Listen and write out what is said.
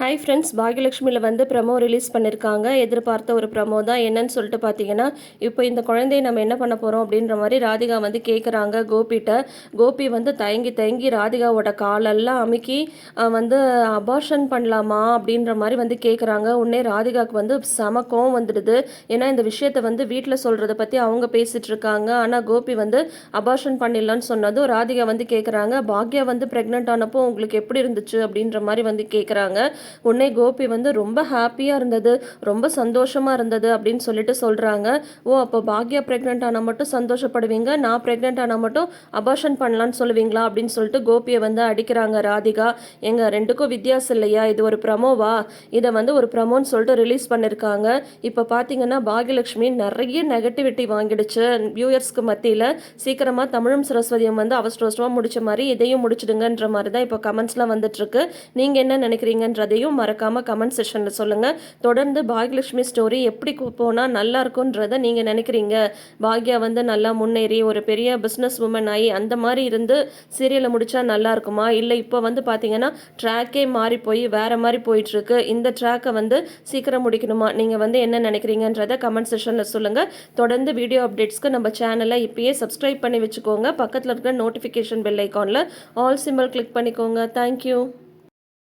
Hi friends பாகியலட்சுமியில் வந்து promo release பண்ணியிருக்காங்க எதிர்பார்த்த ஒரு ப்ரமோ தான். என்னன்னு சொல்லிட்டு பார்த்தீங்கன்னா இப்போ இந்த குழந்தைய நம்ம என்ன பண்ண போகிறோம் அப்படின்ற மாதிரி ராதிகா வந்து கேட்குறாங்க கோபிகிட்ட கோபி வந்து தயங்கி தயங்கி ராதிகாவோட காலெல்லாம் அமுக்கி வந்து அபார்ஷன் பண்ணலாமா அப்படின்ற மாதிரி வந்து கேட்குறாங்க உடனே ராதிகாவுக்கு வந்து செம கோவம் வந்துடுது. ஏன்னா இந்த விஷயத்தை வந்து வீட்டில் சொல்கிறத பற்றி அவங்க பேசிகிட்டு இருக்காங்க. ஆனால் கோபி வந்து அபார்ஷன் பண்ணிடலான்னு சொன்னதும் ராதிகா வந்து கேட்குறாங்க பாக்யா வந்து ப்ரெக்னென்ட் ஆனப்போ உங்களுக்கு எப்படி இருந்துச்சு அப்படின்ற மாதிரி வந்து கேட்குறாங்க உடனே கோபி வந்து ரொம்ப ஹாப்பியாக இருந்தது ரொம்ப சந்தோஷமாக இருந்தது அப்படின்னு சொல்லிட்டு சொல்கிறாங்க ஓ அப்போ பாக்யா ப்ரெக்னென்ட் ஆனால் மட்டும் சந்தோஷப்படுவீங்க நான் ப்ரெக்னென்ட் ஆனால் மட்டும் அபார்ஷன் பண்ணலான்னு சொல்லுவீங்களா அப்படின்னு சொல்லிட்டு கோபியை வந்து அடிக்கிறாங்க ராதிகா. எங்கள் ரெண்டுக்கும் வித்தியாசம் இல்லையா? இது ஒரு ப்ரமோவா இதை வந்து ஒரு ப்ரமோன்னு சொல்லிட்டு ரிலீஸ் பண்ணியிருக்காங்க இப்போ பார்த்தீங்கன்னா பாகியலட்சுமி நிறைய நெகட்டிவிட்டி வாங்கிடுச்சு. வியூயர்ஸ்க்கு மத்தியில் சீக்கிரமாக தமிழும் சரஸ்வதியும் வந்து அவசர அவசரமாக முடிச்ச மாதிரி இதையும் முடிச்சிடுங்கன்ற மாதிரி தான் இப்போ கமெண்ட்ஸ்லாம் வந்துட்டுருக்கு நீங்கள் என்ன அதையும் மறக்காமல் கமெண்ட் செஷனில் சொல்லுங்கள் தொடர்ந்து பாகியலட்சுமி ஸ்டோரி எப்படி போனால் நல்லா இருக்குன்றதை நீங்கள் நினைக்கிறீங்க. பாக்யா வந்து நல்லா முன்னேறி ஒரு பெரிய பிஸ்னஸ் உமன் ஆகி அந்த மாதிரி இருந்து சீரியலை முடிச்சா நல்லா இருக்குமா? இல்லை இப்போ வந்து பார்த்தீங்கன்னா ட்ராக்கே மாறி போய் வேற மாதிரி போயிட்டு இருக்கு இந்த ட்ராக்கை வந்து சீக்கிரம் முடிக்கணுமா? நீங்கள் வந்து என்ன நினைக்கிறீங்கன்றதை கமெண்ட் செஷனில் சொல்லுங்கள் தொடர்ந்து வீடியோ அப்டேட்ஸ்க்கு நம்ம சேனலை இப்பயே சப்ஸ்கிரைப் பண்ணி வச்சுக்கோங்க. பக்கத்தில் இருக்கிற நோட்டிஃபிகேஷன் பெல் ஐக்கானில் ஆல் சிம்பிள் கிளிக் பண்ணிக்கோங்க. Thank you